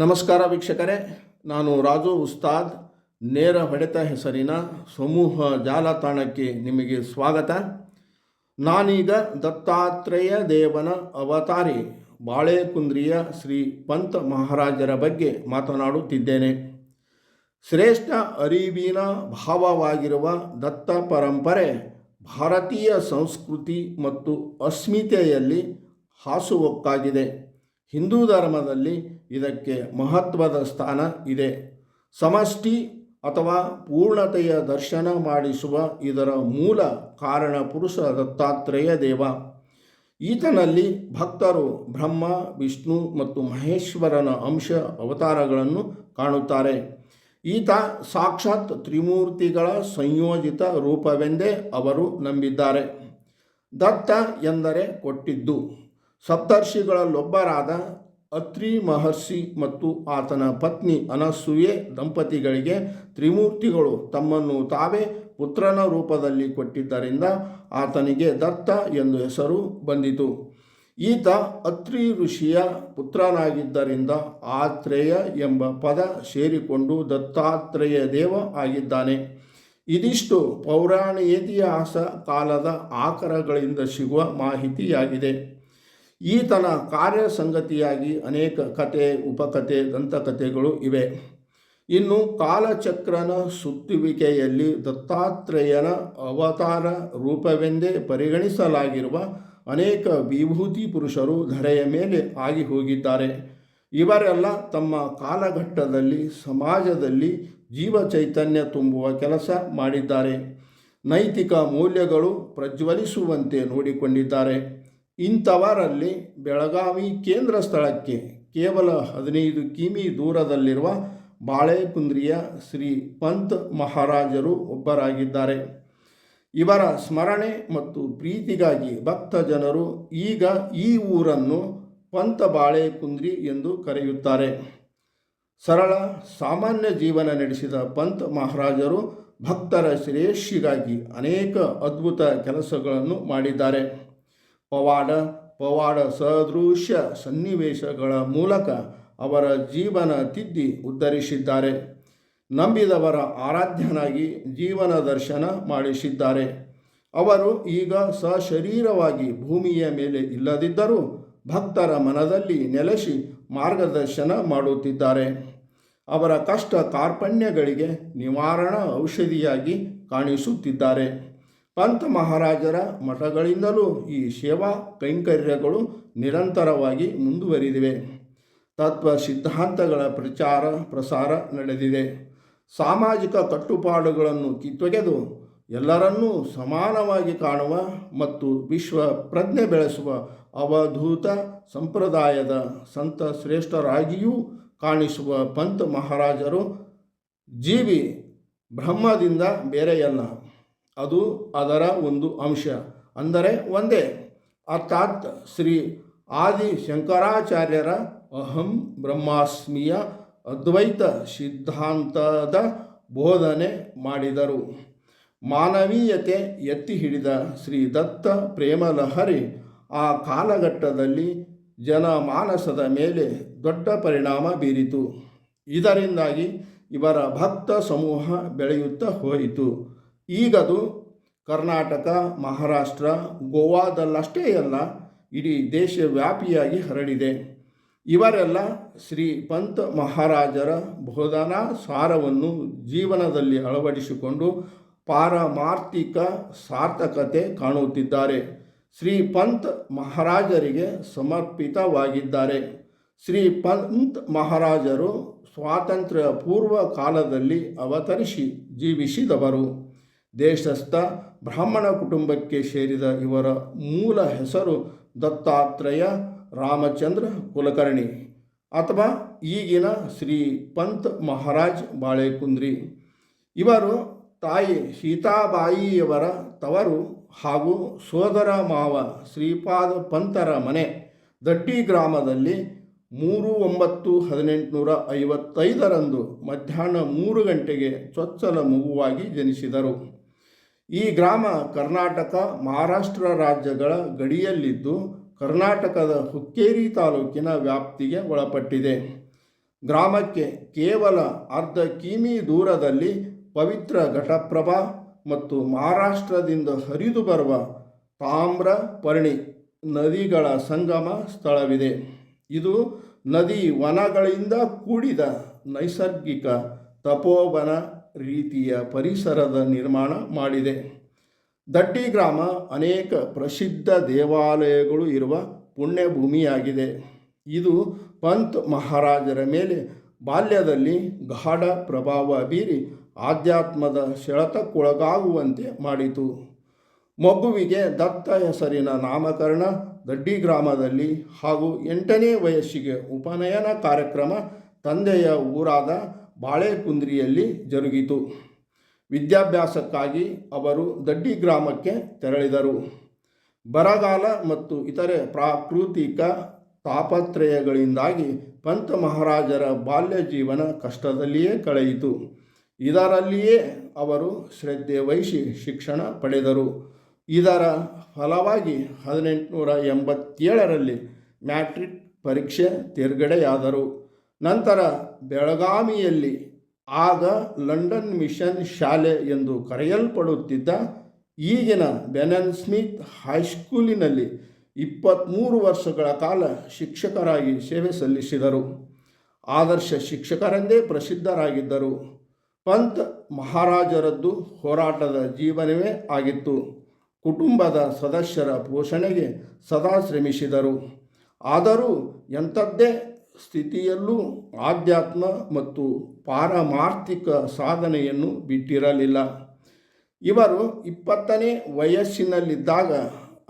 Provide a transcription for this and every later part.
ನಮಸ್ಕಾರ ವೀಕ್ಷಕರೇ, ನಾನು ರಾಜು ಉಸ್ತಾದ್. ನೇರ ಹೊಡೆತ ಹೆಸರಿನ ಸಮೂಹ ಜಾಲತಾಣಕ್ಕೆ ನಿಮಗೆ ಸ್ವಾಗತ. ನಾನೀಗ ದತ್ತಾತ್ರೇಯ ದೇವನ ಅವತಾರಿ, ಬಾಳೆಕುಂದ್ರಿಯ ಶ್ರೀ ಪಂತ ಮಹಾರಾಜರ ಬಗ್ಗೆ ಮಾತನಾಡುತ್ತಿದ್ದೇನೆ. ಶ್ರೇಷ್ಠ ಅರಿವಿನ ಭಾವವಾಗಿರುವ ದತ್ತ ಪರಂಪರೆ, ಭಾರತೀಯ ಸಂಸ್ಕೃತಿ ಮತ್ತು ಅಸ್ಮಿತೆಯಲ್ಲಿ ಹಾಸುಹೊಕ್ಕಾಗಿದೆ. ಹಿಂದೂ ಧರ್ಮದಲ್ಲಿ ಇದಕ್ಕೆ ಮಹತ್ವದ ಸ್ಥಾನ ಇದೆ. ಸಮಷ್ಟಿ ಅಥವಾ ಪೂರ್ಣತೆಯ ದರ್ಶನ ಮಾಡಿಸುವ ಇದರ ಮೂಲ ಕಾರಣ ಪುರುಷ ದತ್ತಾತ್ರೇಯ ದೇವ. ಈತನಲ್ಲಿ ಭಕ್ತರು ಬ್ರಹ್ಮ, ವಿಷ್ಣು ಮತ್ತು ಮಹೇಶ್ವರನ ಅಂಶ ಅವತಾರಗಳನ್ನು ಕಾಣುತ್ತಾರೆ. ಈತ ಸಾಕ್ಷಾತ್ ತ್ರಿಮೂರ್ತಿಗಳ ಸಂಯೋಜಿತ ರೂಪವೆಂದೇ ಅವರು ನಂಬಿದ್ದಾರೆ. ದತ್ತ ಎಂದರೆ ಕೊಟ್ಟಿದ್ದು. ಸಪ್ತರ್ಷಿಗಳಲ್ಲೊಬ್ಬರಾದ ಅತ್ರಿ ಮಹರ್ಷಿ ಮತ್ತು ಆತನ ಪತ್ನಿ ಅನಸೂಯೆ ದಂಪತಿಗಳಿಗೆ ತ್ರಿಮೂರ್ತಿಗಳು ತಮ್ಮನ್ನು ತಾವೇ ಪುತ್ರನ ರೂಪದಲ್ಲಿ ಕೊಟ್ಟಿದ್ದರಿಂದ ಆತನಿಗೆ ದತ್ತ ಎಂದು ಹೆಸರು ಬಂದಿತು. ಈತ ಅತ್ರಿ ಋಷಿಯ ಪುತ್ರನಾಗಿದ್ದರಿಂದ ಆತ್ರೇಯ ಎಂಬ ಪದ ಸೇರಿಕೊಂಡು ದತ್ತಾತ್ರೇಯ ದೇವ ಆಗಿದ್ದಾನೆ. ಇದಿಷ್ಟು ಪೌರಾಣಿಕ ಕಾಲದ ಆಕರಗಳಿಂದ ಸಿಗುವ ಮಾಹಿತಿಯಾಗಿದೆ. ಈತನ ಕಾರ್ಯ ಸಂಗತಿಯಾಗಿ ಅನೇಕ ಕತೆ ಉಪಕಥೆ ದಂತಕಥೆಗಳು ಇವೆ. ಇನ್ನು ಕಾಲಚಕ್ರನ ಸುತ್ತುವಿಕೆಯಲ್ಲಿ ದತ್ತಾತ್ರೇಯನ ಅವತಾರ ರೂಪವೆಂದೇ ಪರಿಗಣಿಸಲಾಗಿರುವ ಅನೇಕ ವಿಭೂತಿ ಪುರುಷರು ಧರೆಯ ಮೇಲೆ ಆಗಿ ಹೋಗಿದ್ದಾರೆ. ಇವರೆಲ್ಲ ತಮ್ಮ ಕಾಲಘಟ್ಟದಲ್ಲಿ, ಸಮಾಜದಲ್ಲಿ ಜೀವ ಚೈತನ್ಯ ತುಂಬುವ ಕೆಲಸ ಮಾಡಿದ್ದಾರೆ. ನೈತಿಕ ಮೌಲ್ಯಗಳು ಪ್ರಜ್ವಲಿಸುವಂತೆ ನೋಡಿಕೊಂಡಿದ್ದಾರೆ. ಇಂಥವರಲ್ಲಿ ಬೆಳಗಾವಿ ಕೇಂದ್ರ ಸ್ಥಳಕ್ಕೆ ಕೇವಲ ಹದಿನೈದು ಕಿಮಿ ದೂರದಲ್ಲಿರುವ ಬಾಳೆಕುಂದ್ರಿಯ ಶ್ರೀ ಪಂತ್ ಮಹಾರಾಜರು ಒಬ್ಬರಾಗಿದ್ದಾರೆ. ಇವರ ಸ್ಮರಣೆ ಮತ್ತು ಪ್ರೀತಿಗಾಗಿ ಭಕ್ತ ಜನರು ಈಗ ಈ ಊರನ್ನು ಪಂತ ಬಾಳೆಕುಂದ್ರಿ ಎಂದು ಕರೆಯುತ್ತಾರೆ. ಸರಳ, ಸಾಮಾನ್ಯ ಜೀವನ ನಡೆಸಿದ ಪಂತ್ ಮಹಾರಾಜರು ಭಕ್ತರ ಶ್ರೇಯಸ್ಸಿಗಾಗಿ ಅನೇಕ ಅದ್ಭುತ ಕೆಲಸಗಳನ್ನು ಮಾಡಿದ್ದಾರೆ. ಪವಾಡ ಪವಾಡ ಸದೃಶ್ಯ ಸನ್ನಿವೇಶಗಳ ಮೂಲಕ ಅವರ ಜೀವನ ತಿದ್ದಿ ಉದ್ಧರಿಸಿದ್ದಾರೆ. ನಂಬಿದವರ ಆರಾಧ್ಯನಾಗಿ ಜೀವನ ದರ್ಶನ ಮಾಡಿಸಿದ್ದಾರೆ. ಅವರು ಈಗ ಸಶರೀರವಾಗಿ ಭೂಮಿಯ ಮೇಲೆ ಇಲ್ಲದಿದ್ದರೂ ಭಕ್ತರ ಮನದಲ್ಲಿ ನೆಲೆಸಿ ಮಾರ್ಗದರ್ಶನ ಮಾಡುತ್ತಿದ್ದಾರೆ. ಅವರ ಕಷ್ಟ ಕಾರ್ಪಣ್ಯಗಳಿಗೆ ನಿವಾರಣಾ ಔಷಧಿಯಾಗಿ ಕಾಣಿಸುತ್ತಿದ್ದಾರೆ. ಪಂತ ಮಹಾರಾಜರ ಮಠಗಳಿಂದಲೂ ಈ ಸೇವಾ ಕೈಂಕರ್ಯಗಳು ನಿರಂತರವಾಗಿ ಮುಂದುವರಿದಿವೆ. ತತ್ವ ಸಿದ್ಧಾಂತಗಳ ಪ್ರಚಾರ, ಪ್ರಸಾರ ನಡೆದಿದೆ. ಸಾಮಾಜಿಕ ಕಟ್ಟುಪಾಡುಗಳನ್ನು ಕಿತ್ತೊಗೆದು ಎಲ್ಲರನ್ನೂ ಸಮಾನವಾಗಿ ಕಾಣುವ ಮತ್ತು ವಿಶ್ವ ಪ್ರಜ್ಞೆ ಬೆಳೆಸುವ ಅವಧೂತ ಸಂಪ್ರದಾಯದ ಸಂತ ಶ್ರೇಷ್ಠರಾಗಿಯೂ ಕಾಣಿಸುವ ಪಂತ ಮಹಾರಾಜರು ಜೀವಿ ಬ್ರಹ್ಮದಿಂದ ಬೇರೆಯಲ್ಲ. ಅದು ಅದರ ಒಂದು ಅಂಶ. ಅಂದರೆ ಒಂದೇ, ಅರ್ಥಾತ್ ಶ್ರೀ ಆದಿ ಶಂಕರಾಚಾರ್ಯರ ಅಹಂ ಬ್ರಹ್ಮಾಸ್ಮಿಯ ಅದ್ವೈತ ಸಿದ್ಧಾಂತದ ಬೋಧನೆ ಮಾಡಿದರು. ಮಾನವೀಯತೆ ಎತ್ತಿ ಹಿಡಿದ ಶ್ರೀ ದತ್ತ ಪ್ರೇಮಲಹರಿ ಆ ಕಾಲಘಟ್ಟದಲ್ಲಿ ಜನಮಾನಸದ ಮೇಲೆ ದೊಡ್ಡ ಪರಿಣಾಮ ಬೀರಿತು. ಇದರಿಂದಾಗಿ ಇವರ ಭಕ್ತ ಸಮೂಹ ಬೆಳೆಯುತ್ತಾ ಹೋಯಿತು. ಈಗದು ಕರ್ನಾಟಕ, ಮಹಾರಾಷ್ಟ್ರ, ಗೋವಾದಲ್ಲಷ್ಟೇ ಅಲ್ಲ, ಇಡೀ ದೇಶವ್ಯಾಪಿಯಾಗಿ ಹರಡಿದೆ. ಇವರೆಲ್ಲ ಶ್ರೀ ಪಂತ್ ಮಹಾರಾಜರ ಬೋಧನಾ ಸಾರವನ್ನು ಜೀವನದಲ್ಲಿ ಅಳವಡಿಸಿಕೊಂಡು ಪಾರಮಾರ್ಥಿಕ ಸಾರ್ಥಕತೆ ಕಾಣುತ್ತಿದ್ದಾರೆ. ಶ್ರೀ ಪಂತ್ ಮಹಾರಾಜರಿಗೆ ಸಮರ್ಪಿತವಾಗಿದ್ದಾರೆ. ಶ್ರೀ ಪಂತ್ ಮಹಾರಾಜರು ಸ್ವಾತಂತ್ರ್ಯ ಪೂರ್ವ ಕಾಲದಲ್ಲಿ ಅವತರಿಸಿ ಜೀವಿಸಿದವರು. ದೇಶಸ್ಥ ಬ್ರಾಹ್ಮಣ ಕುಟುಂಬಕ್ಕೆ ಸೇರಿದ ಇವರ ಮೂಲ ಹೆಸರು ದತ್ತಾತ್ರೇಯ ರಾಮಚಂದ್ರ ಕುಲಕರ್ಣಿ ಅಥವಾ ಈಗಿನ ಶ್ರೀ ಪಂತ್ ಮಹಾರಾಜ್ ಬಾಳೆಕುಂದ್ರಿ. ಇವರು ತಾಯಿ ಸೀತಾಬಾಯಿಯವರ ತವರು ಹಾಗೂ ಸೋದರ ಮಾವ ಶ್ರೀಪಾದ ಪಂತರ ಮನೆ ದಟ್ಟಿ ಗ್ರಾಮದಲ್ಲಿ ಮೂರು ಒಂಬತ್ತು ಹದಿನೆಂಟುನೂರ ಐವತ್ತೈದರಂದು ಮಧ್ಯಾಹ್ನ ಮೂರು ಗಂಟೆಗೆ ಚೊಚ್ಚಲ ಮಗುವಾಗಿ ಜನಿಸಿದರು. ಈ ಗ್ರಾಮ ಕರ್ನಾಟಕ ಮಹಾರಾಷ್ಟ್ರ ರಾಜ್ಯಗಳ ಗಡಿಯಲ್ಲಿದ್ದು ಕರ್ನಾಟಕದ ಹುಕ್ಕೇರಿ ತಾಲೂಕಿನ ವ್ಯಾಪ್ತಿಗೆ ಒಳಪಟ್ಟಿದೆ. ಗ್ರಾಮಕ್ಕೆ ಕೇವಲ ಅರ್ಧ ಕಿಮಿ ದೂರದಲ್ಲಿ ಪವಿತ್ರ ಘಟಪ್ರಭಾ ಮತ್ತು ಮಹಾರಾಷ್ಟ್ರದಿಂದ ಹರಿದು ಬರುವ ತಾಮ್ರ ಪರ್ಣಿ ನದಿಗಳ ಸಂಗಮ ಸ್ಥಳವಿದೆ. ಇದು ನದಿ ವನಗಳಿಂದ ಕೂಡಿದ ನೈಸರ್ಗಿಕ ತಪೋವನ ರೀತಿಯ ಪರಿಸರದ ನಿರ್ಮಾಣ ಮಾಡಿದೆ. ದಟ್ಟಿ ಗ್ರಾಮ ಅನೇಕ ಪ್ರಸಿದ್ಧ ದೇವಾಲಯಗಳು ಇರುವ ಪುಣ್ಯಭೂಮಿಯಾಗಿದೆ. ಇದು ಪಂತ್ ಮಹಾರಾಜರ ಮೇಲೆ ಬಾಲ್ಯದಲ್ಲಿ ಗಾಢ ಪ್ರಭಾವ ಬೀರಿ ಆಧ್ಯಾತ್ಮದ ಸೆಳೆತಕ್ಕೊಳಗಾಗುವಂತೆ ಮಾಡಿತು. ಮಗುವಿಗೆ ದತ್ತ ಹೆಸರಿನ ನಾಮಕರಣ ದಡ್ಡಿ ಗ್ರಾಮದಲ್ಲಿ ಹಾಗೂ ಎಂಟನೇ ವಯಸ್ಸಿಗೆ ಉಪನಯನ ಕಾರ್ಯಕ್ರಮ ತಂದೆಯ ಊರಾದ ಬಾಳೆಕುಂದ್ರಿಯಲ್ಲಿ ಜರುಗಿತು. ವಿದ್ಯಾಭ್ಯಾಸಕ್ಕಾಗಿ ಅವರು ದಡ್ಡಿ ಗ್ರಾಮಕ್ಕೆ ತೆರಳಿದರು. ಬರಗಾಲ ಮತ್ತು ಇತರೆ ಪ್ರಾಕೃತಿಕ ತಾಪತ್ರಯಗಳಿಂದಾಗಿ ಪಂತ ಮಹಾರಾಜರ ಬಾಲ್ಯ ಜೀವನ ಕಷ್ಟದಲ್ಲಿಯೇ ಕಳೆಯಿತು. ಇದರಲ್ಲಿಯೇ ಅವರು ಶ್ರದ್ಧೆ ವಹಿಸಿ ಶಿಕ್ಷಣ ಪಡೆದರು. ಇದರ ಫಲವಾಗಿ ಹದಿನೆಂಟುನೂರ ಎಂಬತ್ತೇಳರಲ್ಲಿ ಮ್ಯಾಟ್ರಿಕ್ ಪರೀಕ್ಷೆ ತೇರ್ಗಡೆಯಾದರು. ನಂತರ ಬೆಳಗಾವಿಯಲ್ಲಿ ಆಗ ಲಂಡನ್ ಮಿಷನ್ ಶಾಲೆ ಎಂದು ಕರೆಯಲ್ಪಡುತ್ತಿದ್ದ ಈಗಿನ ಬೆನನ್ ಸ್ಮಿತ್ ಹೈಸ್ಕೂಲಿನಲ್ಲಿ ಇಪ್ಪತ್ತ್ಮೂರು ವರ್ಷಗಳ ಕಾಲ ಶಿಕ್ಷಕರಾಗಿ ಸೇವೆ ಸಲ್ಲಿಸಿದರು. ಆದರ್ಶ ಶಿಕ್ಷಕರೆಂದೇ ಪ್ರಸಿದ್ಧರಾಗಿದ್ದರು. ಪಂತ್ ಮಹಾರಾಜರದ್ದು ಹೋರಾಟದ ಜೀವನವೇ ಆಗಿತ್ತು. ಕುಟುಂಬದ ಸದಸ್ಯರ ಪೋಷಣೆಗೆ ಸದಾ ಶ್ರಮಿಸಿದರು. ಆದರೂ ಎಂಥದ್ದೇ ಸ್ಥಿತಿಯಲ್ಲೂ ಆಧ್ಯಾತ್ಮ ಮತ್ತು ಪಾರಮಾರ್ಥಿಕ ಸಾಧನೆಯನ್ನು ಬಿಟ್ಟಿರಲಿಲ್ಲ. ಇವರು ಇಪ್ಪತ್ತನೇ ವಯಸ್ಸಿನಲ್ಲಿದ್ದಾಗ,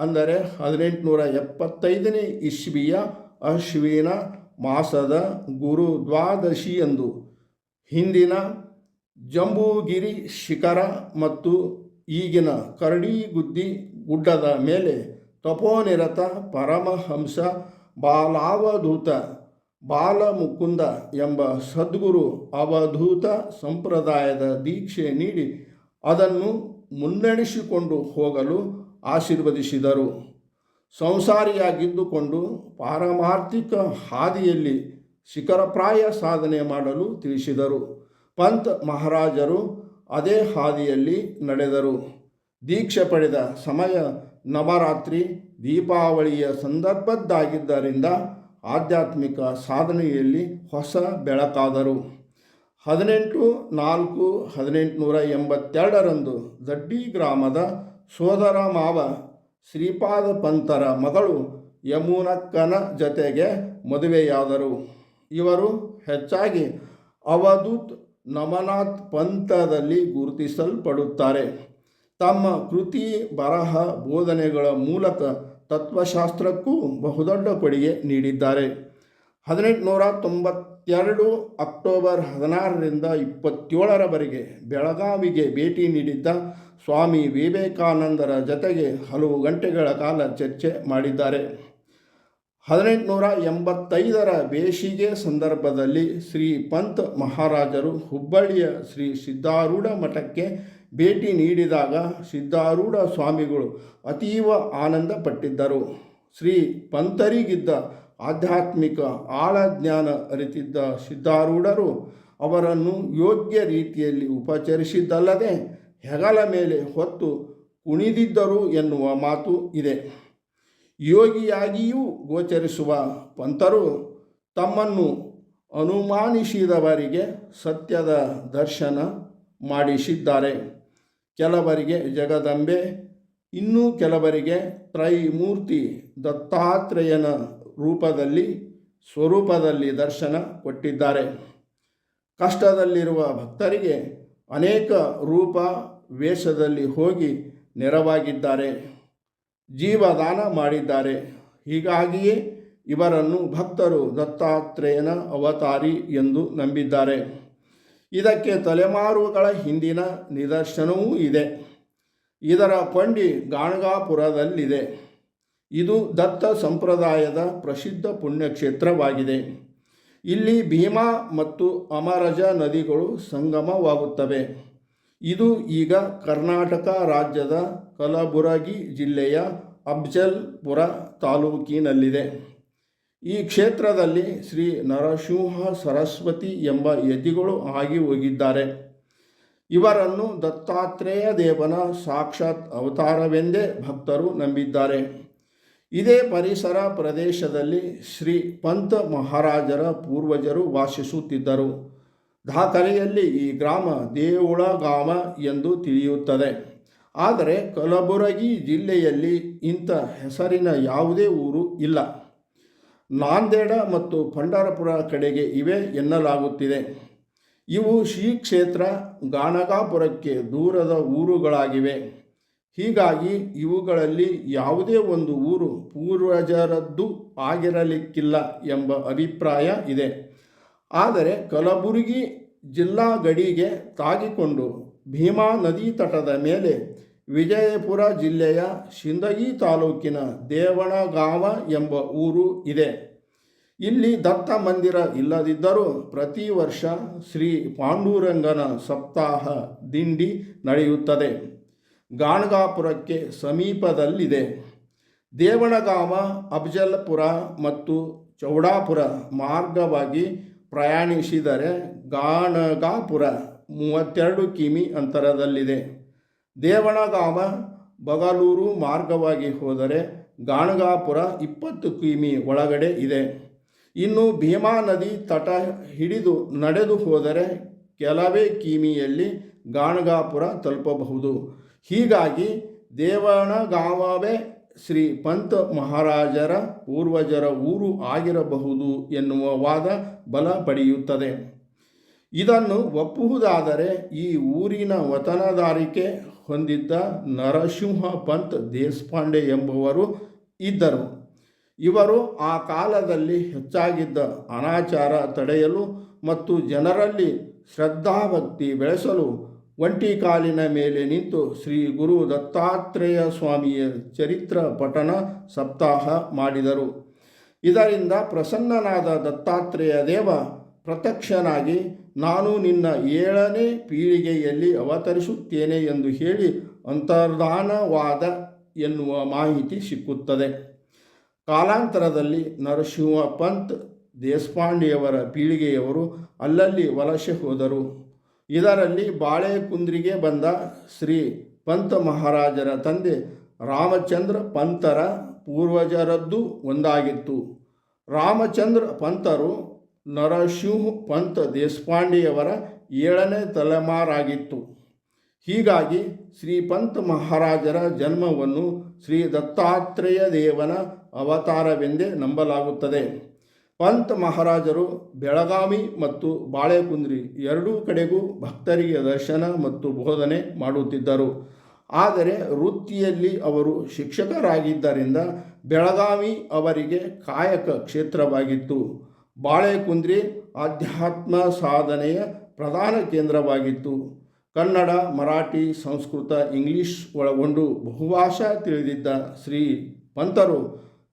ಅಂದರೆ ಹದಿನೆಂಟುನೂರ ಎಪ್ಪತ್ತೈದನೇ ಇಸ್ವಿಯ ಅಶ್ವಿನ ಮಾಸದ ಗುರು ದ್ವಾದಶಿಯಂದು, ಹಿಂದಿನ ಜಂಬೂಗಿರಿ ಶಿಖರ ಮತ್ತು ಈಗಿನ ಕರಡಿಗುದ್ದಿ ಗುಡ್ಡದ ಮೇಲೆ ತಪೋನಿರತ ಪರಮಹಂಸ ಬಾಲಾವಧೂತ ಬಾಲಮುಕುಂದ ಎಂಬ ಸದ್ಗುರು ಅವಧೂತ ಸಂಪ್ರದಾಯದ ದೀಕ್ಷೆ ನೀಡಿ ಅದನ್ನು ಮುನ್ನಡೆಸಿಕೊಂಡು ಹೋಗಲು ಆಶೀರ್ವದಿಸಿದರು. ಸಂಸಾರಿಯಾಗಿದ್ದುಕೊಂಡು ಪಾರಮಾರ್ಥಿಕ ಹಾದಿಯಲ್ಲಿ ಶಿಖರಪ್ರಾಯ ಸಾಧನೆ ಮಾಡಲು ತಿಳಿಸಿದರು. ಪಂತ್ ಮಹಾರಾಜರು ಅದೇ ಹಾದಿಯಲ್ಲಿ ನಡೆದರು. ದೀಕ್ಷೆ ಪಡೆದ ಸಮಯ ನವರಾತ್ರಿ, ದೀಪಾವಳಿಯ ಸಂದರ್ಭದ್ದಾಗಿದ್ದರಿಂದ ಆಧ್ಯಾತ್ಮಿಕ ಸಾಧನೆಯಲ್ಲಿ ಹೊಸ ಬೆಳಕಾದರು. ಹದಿನೆಂಟು ನಾಲ್ಕು ಹದಿನೆಂಟುನೂರ ಎಂಬತ್ತೆರಡರಂದು ದಡ್ಡಿ ಗ್ರಾಮದ ಸೋದರ ಮಾವ ಶ್ರೀಪಾದ ಪಂತರ ಮಗಳು ಯಮುನಕ್ಕನ ಜತೆಗೆ ಮದುವೆಯಾದರು. ಇವರು ಹೆಚ್ಚಾಗಿ ಅವಧೂತ್ ನಮನಾಥ್ ಪಂಥದಲ್ಲಿ ಗುರುತಿಸಲ್ಪಡುತ್ತಾರೆ. ತಮ್ಮ ಕೃತಿ ಬರಹ ಬೋಧನೆಗಳ ಮೂಲಕ ತತ್ವಶಾಸ್ತ್ರಕ್ಕೂ ಬಹುದೊಡ್ಡ ಕೊಡುಗೆ ನೀಡಿದ್ದಾರೆ. ಹದಿನೆಂಟುನೂರ ತೊಂಬತ್ತೆರಡು ಅಕ್ಟೋಬರ್ ಹದಿನಾರರಿಂದ ಇಪ್ಪತ್ತೇಳರವರೆಗೆ ಬೆಳಗಾವಿಗೆ ಭೇಟಿ ನೀಡಿದ್ದ ಸ್ವಾಮಿ ವಿವೇಕಾನಂದರ ಜತೆಗೆ ಹಲವು ಗಂಟೆಗಳ ಕಾಲ ಚರ್ಚೆ ಮಾಡಿದ್ದಾರೆ. ಹದಿನೆಂಟುನೂರ ಎಂಬತ್ತೈದರ ಬೇಸಿಗೆ ಸಂದರ್ಭದಲ್ಲಿ ಶ್ರೀ ಪಂತ್ ಮಹಾರಾಜರು ಹುಬ್ಬಳ್ಳಿಯ ಶ್ರೀ ಸಿದ್ಧಾರೂಢ ಮಠಕ್ಕೆ ಭೇಟಿ ನೀಡಿದಾಗ ಸಿದ್ಧಾರೂಢ ಸ್ವಾಮಿಗಳು ಅತೀವ ಆನಂದ ಪಟ್ಟಿದ್ದರು ಶ್ರೀ ಪಂತರಿಗಿದ್ದ ಆಧ್ಯಾತ್ಮಿಕ ಆಳಜ್ಞಾನ ಅರಿತಿದ್ದ ಸಿದ್ಧಾರೂಢರು ಅವರನ್ನು ಯೋಗ್ಯ ರೀತಿಯಲ್ಲಿ ಉಪಚರಿಸಿದ್ದಲ್ಲದೆ ಹೆಗಲ ಮೇಲೆ ಹೊತ್ತು ಕುಣಿದಿದ್ದರು ಎನ್ನುವ ಮಾತು ಇದೆ. ಯೋಗಿಯಾಗಿಯೂ ಗೋಚರಿಸುವ ಪಂಥರು ತಮ್ಮನ್ನು ಅನುಮಾನಿಸಿದವರಿಗೆ ಸತ್ಯದ ದರ್ಶನ ಮಾಡಿಸಿದ್ದಾರೆ. ಕೆಲವರಿಗೆ ಜಗದಂಬೆ, ಇನ್ನೂ ಕೆಲವರಿಗೆ ತ್ರೈಮೂರ್ತಿ ದತ್ತಾತ್ರೇಯನ ರೂಪದಲ್ಲಿ, ಸ್ವರೂಪದಲ್ಲಿ ದರ್ಶನ ಕೊಟ್ಟಿದ್ದಾರೆ. ಕಷ್ಟದಲ್ಲಿರುವ ಭಕ್ತರಿಗೆ ಅನೇಕ ರೂಪ ವೇಷದಲ್ಲಿ ಹೋಗಿ ನೆರವಾಗಿದ್ದಾರೆ. ಜೀವದಾನ ಮಾಡಿದ್ದಾರೆ. ಹೀಗಾಗಿಯೇ ಇವರನ್ನು ಭಕ್ತರು ದತ್ತಾತ್ರೇಯನ ಅವತಾರಿ ಎಂದು ನಂಬಿದ್ದಾರೆ. ಇದಕ್ಕೆ ತಲೆಮಾರುಗಳ ಹಿಂದಿನ ನಿದರ್ಶನವೂ ಇದೆ. ಇದರ ಪಂಡಿ ಗಾಣಗಾಪುರದಲ್ಲಿದೆ. ಇದು ದತ್ತ ಸಂಪ್ರದಾಯದ ಪ್ರಸಿದ್ಧ ಪುಣ್ಯಕ್ಷೇತ್ರವಾಗಿದೆ. ಇಲ್ಲಿ ಭೀಮಾ ಮತ್ತು ಅಮರಜ ನದಿಗಳು ಸಂಗಮವಾಗುತ್ತವೆ. ಇದು ಈಗ ಕರ್ನಾಟಕ ರಾಜ್ಯದ ಕಲಬುರಗಿ ಜಿಲ್ಲೆಯ ಅಫ್ಜಲ್ಪುರ ತಾಲೂಕಿನಲ್ಲಿದೆ. ಈ ಕ್ಷೇತ್ರದಲ್ಲಿ ಶ್ರೀ ನರಸಿಂಹ ಸರಸ್ವತಿ ಎಂಬ ಯತಿಗಳು ಆಗಿ ಹೋಗಿದ್ದಾರೆ. ಇವರನ್ನು ದತ್ತಾತ್ರೇಯ ದೇವನ ಸಾಕ್ಷಾತ್ ಅವತಾರವೆಂದೇ ಭಕ್ತರು ನಂಬಿದ್ದಾರೆ. ಇದೇ ಪರಿಸರ ಪ್ರದೇಶದಲ್ಲಿ ಶ್ರೀ ಪಂತ ಮಹಾರಾಜರ ಪೂರ್ವಜರು ವಾಸಿಸುತ್ತಿದ್ದರು. ದಾಖಲೆಯಲ್ಲಿ ಈ ಗ್ರಾಮ ದೇವುಳ ಗ್ರಾಮ ಎಂದು ತಿಳಿಯುತ್ತದೆ. ಆದರೆ ಕಲಬುರಗಿ ಜಿಲ್ಲೆಯಲ್ಲಿ ಇಂಥ ಹೆಸರಿನ ಯಾವುದೇ ಊರು ಇಲ್ಲ. ನಾಂದೇಡ ಮತ್ತು ಪಂಡರಪುರ ಕಡೆಗೆ ಇವೆ ಎನ್ನಲಾಗುತ್ತಿದೆ. ಇವು ಶ್ರೀ ಕ್ಷೇತ್ರ ಗಾಣಗಾಪುರಕ್ಕೆ ದೂರದ ಊರುಗಳಾಗಿವೆ. ಹೀಗಾಗಿ ಇವುಗಳಲ್ಲಿ ಯಾವುದೇ ಒಂದು ಊರು ಪೂರ್ವಜರದ್ದು ಆಗಿರಲಿಕ್ಕಿಲ್ಲ ಎಂಬ ಅಭಿಪ್ರಾಯ ಇದೆ. ಆದರೆ ಕಲಬುರಗಿ ಜಿಲ್ಲಾ ಗಡಿಗೆ ತಾಗಿಕೊಂಡು ಭೀಮಾ ನದಿ ತಟದ ಮೇಲೆ ವಿಜಯಪುರ ಜಿಲ್ಲೆಯ ಶಿಂದಗಿ ತಾಲೂಕಿನ ದೇವಣಗಾವ ಎಂಬ ಊರು ಇದೆ. ಇಲ್ಲಿ ದತ್ತ ಮಂದಿರ ಇಲ್ಲದಿದ್ದರೂ ಪ್ರತಿ ವರ್ಷ ಶ್ರೀ ಪಾಂಡುರಂಗನ ಸಪ್ತಾಹ ದಿಂಡಿ ನಡೆಯುತ್ತದೆ. ಗಾಣಗಾಪುರಕ್ಕೆ ಸಮೀಪದಲ್ಲಿದೆ. ದೇವಣಗಾವ, ಅಫಜಲ್ಪುರ ಮತ್ತು ಚೌಡಾಪುರ ಮಾರ್ಗವಾಗಿ ಪ್ರಯಾಣಿಸಿದರೆ ಗಾಣಗಾಪುರ ಮೂವತ್ತೆರಡು ಕಿಮಿ ಅಂತರದಲ್ಲಿದೆ. ದೇವಣಗಾಮ ಬಗಲೂರು ಮಾರ್ಗವಾಗಿ ಹೋದರೆ ಗಾಣಗಾಪುರ ಇಪ್ಪತ್ತು ಕಿಮಿ ಒಳಗಡೆ ಇದೆ. ಇನ್ನು ಭೀಮಾ ನದಿ ತಟ ಹಿಡಿದು ನಡೆದು ಹೋದರೆ ಕೆಲವೇ ಕಿಮಿಯಲ್ಲಿ ಗಾಣಗಾಪುರ ತಲುಪಬಹುದು. ಹೀಗಾಗಿ ದೇವಣಗಾಮವೇ ಶ್ರೀ ಪಂತ ಮಹಾರಾಜರ ಪೂರ್ವಜರ ಊರು ಆಗಿರಬಹುದು ಎನ್ನುವ ವಾದ ಬಲ ಪಡೆಯುತ್ತದೆ. ಇದನ್ನು ಒಪ್ಪುವುದಾದರೆ ಈ ಊರಿನ ವತನದಾರಿಕೆ ಹೊಂದಿದ್ದ ನರಸಿಂಹ ಪಂತ್ ದೇಶಪಾಂಡೆ ಎಂಬುವರು ಇದ್ದರು. ಇವರು ಆ ಕಾಲದಲ್ಲಿ ಹೆಚ್ಚಾಗಿದ್ದ ಅನಾಚಾರ ತಡೆಯಲು ಮತ್ತು ಜನರಲ್ಲಿ ಶ್ರದ್ಧಾಭಕ್ತಿ ಬೆಳೆಸಲು ಒಂಟಿ ಕಾಲಿನ ಮೇಲೆ ನಿಂತು ಶ್ರೀ ಗುರು ದತ್ತಾತ್ರೇಯ ಸ್ವಾಮಿಯ ಚರಿತ್ರ ಪಠಣ ಸಪ್ತಾಹ ಮಾಡಿದರು. ಇದರಿಂದ ಪ್ರಸನ್ನನಾದ ದತ್ತಾತ್ರೇಯ ದೇವ ಪ್ರತ್ಯಕ್ಷನಾಗಿ, ನಾನು ನಿನ್ನ ಏಳನೇ ಪೀಳಿಗೆಯಲ್ಲಿ ಅವತರಿಸುತ್ತೇನೆ ಎಂದು ಹೇಳಿ ಅಂತರ್ಧಾನವಾದ ಎನ್ನುವ ಮಾಹಿತಿ ಸಿಕ್ಕುತ್ತದೆ. ಕಾಲಾಂತರದಲ್ಲಿ ನರಸಿಂಹ ಪಂತ್ ದೇಶಪಾಂಡೆಯವರ ಪೀಳಿಗೆಯವರು ಅಲ್ಲಲ್ಲಿ ವಲಸೆ ಹೋದರು. ಇದರಲ್ಲಿ ಬಾಳೆಕುಂದ್ರಿಗೆ ಬಂದ ಶ್ರೀ ಪಂತ ಮಹಾರಾಜರ ತಂದೆ ರಾಮಚಂದ್ರ ಪಂತರ ಪೂರ್ವಜರದ್ದು ಒಂದಾಗಿತ್ತು. ರಾಮಚಂದ್ರ ಪಂತರು ನರಸಿಂಹ ಪಂತ ದೇಶಪಾಂಡೆಯವರ ಏಳನೇ ತಲೆಮಾರಾಗಿತ್ತು. ಹೀಗಾಗಿ ಶ್ರೀ ಪಂತ ಮಹಾರಾಜರ ಜನ್ಮವನ್ನು ಶ್ರೀ ದತ್ತಾತ್ರೇಯ ದೇವನ ಅವತಾರವೆಂದೇ ನಂಬಲಾಗುತ್ತದೆ. ಪಂತ್ ಮಹಾರಾಜರು ಬೆಳಗಾವಿ ಮತ್ತು ಬಾಳೆಕುಂದ್ರಿ ಎರಡೂ ಕಡೆಗೂ ಭಕ್ತರಿಗೆ ದರ್ಶನ ಮತ್ತು ಬೋಧನೆ ಮಾಡುತ್ತಿದ್ದರು. ಆದರೆ ವೃತ್ತಿಯಲ್ಲಿ ಅವರು ಶಿಕ್ಷಕರಾಗಿದ್ದರಿಂದ ಬೆಳಗಾವಿ ಅವರಿಗೆ ಕಾಯಕ ಕ್ಷೇತ್ರವಾಗಿತ್ತು. ಬಾಳೆಕುಂದ್ರಿ ಆಧ್ಯಾತ್ಮ ಸಾಧನೆಯ ಪ್ರಧಾನ ಕೇಂದ್ರವಾಗಿತ್ತು. ಕನ್ನಡ, ಮರಾಠಿ, ಸಂಸ್ಕೃತ, ಇಂಗ್ಲಿಷ್ ಒಳಗೊಂಡು ಬಹುಭಾಷಾ ತಿಳಿದಿದ್ದ ಶ್ರೀ ಪಂತರು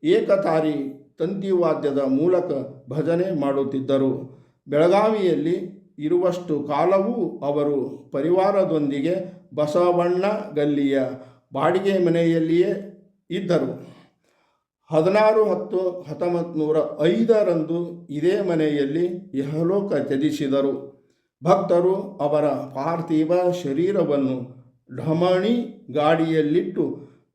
ಏಕತಾರಿ ತಂತಿವಾದ್ಯದ ಮೂಲಕ ಭಜನೆ ಮಾಡುತ್ತಿದ್ದರು. ಬೆಳಗಾವಿಯಲ್ಲಿ ಇರುವಷ್ಟು ಕಾಲವೂ ಅವರು ಪರಿವಾರದೊಂದಿಗೆ ಬಸವಣ್ಣ ಗಲ್ಲಿಯ ಬಾಡಿಗೆ ಮನೆಯಲ್ಲಿಯೇ ಇದ್ದರು. ಹದಿನಾರು ಹತ್ತು ಹತ್ತೊಂಬತ್ತು ನೂರ ಐದರಂದು ಇದೇ ಮನೆಯಲ್ಲಿ ಯಹಲೋಕ ತ್ಯಜಿಸಿದರು. ಭಕ್ತರು ಅವರ ಪಾರ್ಥಿವ ಶರೀರವನ್ನು ಢಮಣಿ ಗಾಡಿಯಲ್ಲಿಟ್ಟು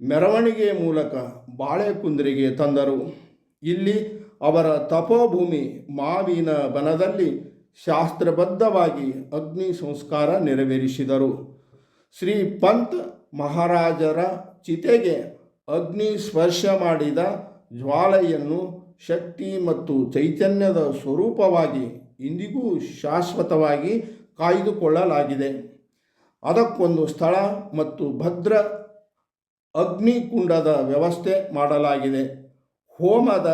ಮೆರವಣಿಗೆ ಮೂಲಕ ಬಾಳೆಕುಂದ್ರಿಗೆ ತಂದರು. ಇಲ್ಲಿ ಅವರ ತಪೋಭೂಮಿ ಮಾವಿನ ಬನದಲ್ಲಿ ಶಾಸ್ತ್ರಬದ್ಧವಾಗಿ ಅಗ್ನಿ ಸಂಸ್ಕಾರ ನೆರವೇರಿಸಿದರು. ಶ್ರೀ ಪಂತ್ ಮಹಾರಾಜರ ಚಿತೆಗೆ ಅಗ್ನಿ ಸ್ಪರ್ಶ ಮಾಡಿದ ಜ್ವಾಲೆಯನ್ನು ಶಕ್ತಿ ಮತ್ತು ಚೈತನ್ಯದ ಸ್ವರೂಪವಾಗಿ ಇಂದಿಗೂ ಶಾಶ್ವತವಾಗಿ ಕಾಯ್ದುಕೊಳ್ಳಲಾಗಿದೆ. ಅದಕ್ಕೊಂದು ಸ್ಥಳ ಮತ್ತು ಭದ್ರ ಅಗ್ನಿಕುಂಡದ ವ್ಯವಸ್ಥೆ ಮಾಡಲಾಗಿದೆ. ಹೋಮದ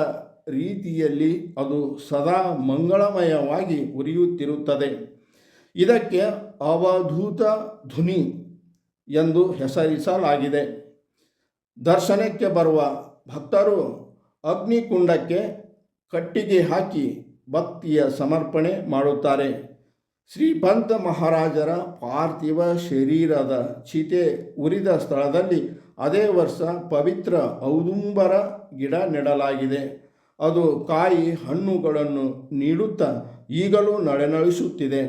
ರೀತಿಯಲ್ಲಿ ಅದು ಸದಾ ಮಂಗಳಮಯವಾಗಿ ಉರಿಯುತ್ತಿರುತ್ತದೆ. ಇದಕ್ಕೆ ಅವಧೂತ ಧ್ವನಿ ಎಂದು ಹೆಸರಿಸಲಾಗಿದೆ. ದರ್ಶನಕ್ಕೆ ಬರುವ ಭಕ್ತರು ಅಗ್ನಿಕುಂಡಕ್ಕೆ ಕಟ್ಟಿಗೆ ಹಾಕಿ ಭಕ್ತಿಯ ಸಮರ್ಪಣೆ ಮಾಡುತ್ತಾರೆ. ಶ್ರೀಪಂತ ಮಹಾರಾಜರ ಪಾರ್ಥಿವ ಶರೀರದ ಚಿತೆ ಉರಿದ ಸ್ಥಳದಲ್ಲಿ ಅದೇ ವರ್ಷ ಪವಿತ್ರ ಔದುಂಬರ ಗಿಡ ನೆಡಲಾಗಿದೆ. ಅದು ಕಾಯಿ ಹಣ್ಣುಗಳನ್ನು ನೀಡುತ್ತಾ ಈಗಲೂ ನಡೆನಳಿಸುತ್ತಿದೆ.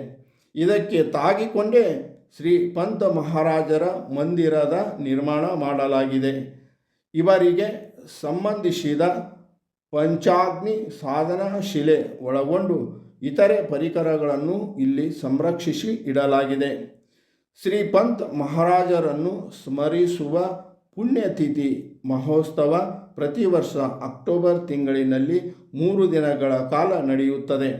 ಇದಕ್ಕೆ ತಾಗಿಕೊಂಡೇ ಶ್ರೀ ಪಂತ ಮಹಾರಾಜರ ಮಂದಿರದ ನಿರ್ಮಾಣ ಮಾಡಲಾಗಿದೆ. ಇವರಿಗೆ ಸಂಬಂಧಿಸಿದ ಪಂಚಾಗ್ನಿ ಸಾಧನಾ ಶಿಲೆ ಒಳಗೊಂಡು ಇತರೆ ಪರಿಕರಗಳನ್ನು ಇಲ್ಲಿ ಸಂರಕ್ಷಿಸಿ ಇಡಲಾಗಿದೆ. ಶ್ರೀ ಪಂತ್ ಮಹಾರಾಜರನ್ನು ಸ್ಮರಿಸುವ ಪುಣ್ಯತಿಥಿ ಮಹೋತ್ಸವ ಪ್ರತಿ ವರ್ಷ ಅಕ್ಟೋಬರ್ ತಿಂಗಳಿನಲ್ಲಿ ಮೂರು ದಿನಗಳ ಕಾಲ ನಡೆಯುತ್ತದೆ.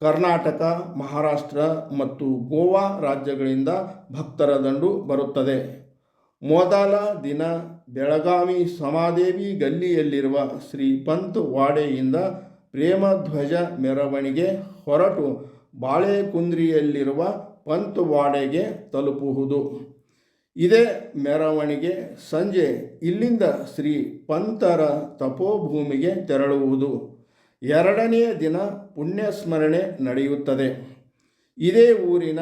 ಕರ್ನಾಟಕ, ಮಹಾರಾಷ್ಟ್ರ ಮತ್ತು ಗೋವಾ ರಾಜ್ಯಗಳಿಂದ ಭಕ್ತರ ದಂಡು ಬರುತ್ತದೆ. ಮೊದಲ ದಿನ ಬೆಳಗಾವಿ ಸಮಾದೇವಿ ಗಲ್ಲಿಯಲ್ಲಿರುವ ಶ್ರೀ ಪಂತ್ ವಾಡೆಯಿಂದ ಪ್ರೇಮಧ್ವಜ ಮೆರವಣಿಗೆ ಹೊರಟು ಬಾಳೆಕುಂದ್ರಿಯಲ್ಲಿರುವ ಪಂತ್ ವಾಡೆಗೆ ತಲುಪುವುದು. ಇದೇ ಮೆರವಣಿಗೆ ಸಂಜೆ ಇಲ್ಲಿಂದ ಶ್ರೀ ಪಂತರ ತಪೋಭೂಮಿಗೆ ತೆರಳುವುದು. ಎರಡನೆಯ ದಿನ ಪುಣ್ಯಸ್ಮರಣೆ ನಡೆಯುತ್ತದೆ. ಇದೇ ಊರಿನ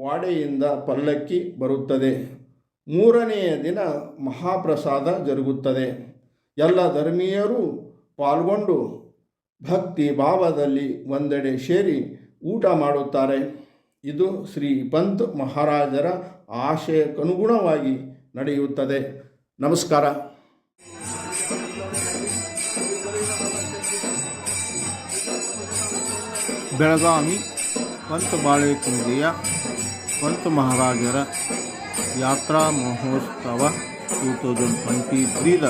ವಾಡೆಯಿಂದ ಪಲ್ಲಕ್ಕಿ ಬರುತ್ತದೆ. ಮೂರನೆಯ ದಿನ ಮಹಾಪ್ರಸಾದ ಜರುಗುತ್ತದೆ. ಎಲ್ಲ ಧರ್ಮೀಯರು ಪಾಲ್ಗೊಂಡು ಭಕ್ತಿ ಭಾವದಲ್ಲಿ ಒಂದೆಡೆ ಸೇರಿ ಊಟ ಮಾಡುತ್ತಾರೆ. ಇದು ಶ್ರೀ ಪಂತ್ ಮಹಾರಾಜರ ಆಶಯಕ್ಕನುಗುಣವಾಗಿ ನಡೆಯುತ್ತದೆ. ನಮಸ್ಕಾರ. ಬೆಳಗಾವಿ ಪಂತ್ ಬಾಳೆಕುಂದಿಯ ಪಂತ್ ಮಹಾರಾಜರ ಯಾತ್ರಾ ಮಹೋತ್ಸವ ಟೂ ತೌಸಂಡ್ ಟ್ವೆಂಟಿ ತ್ರೀದ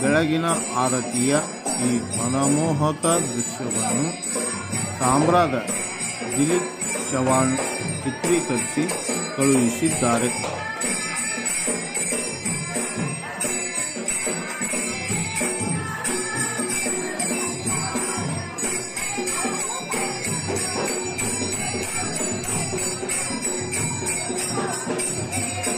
ಬೆಳಗಿನ ಆರತಿಯ ಈ ಮನಮೋಹಕ ದೃಶ್ಯವನ್ನು ಸಾಮ್ರಾದ ದಿಲೀಪ್ श्रवाण पितृकर्ती कळुषी तारक Thank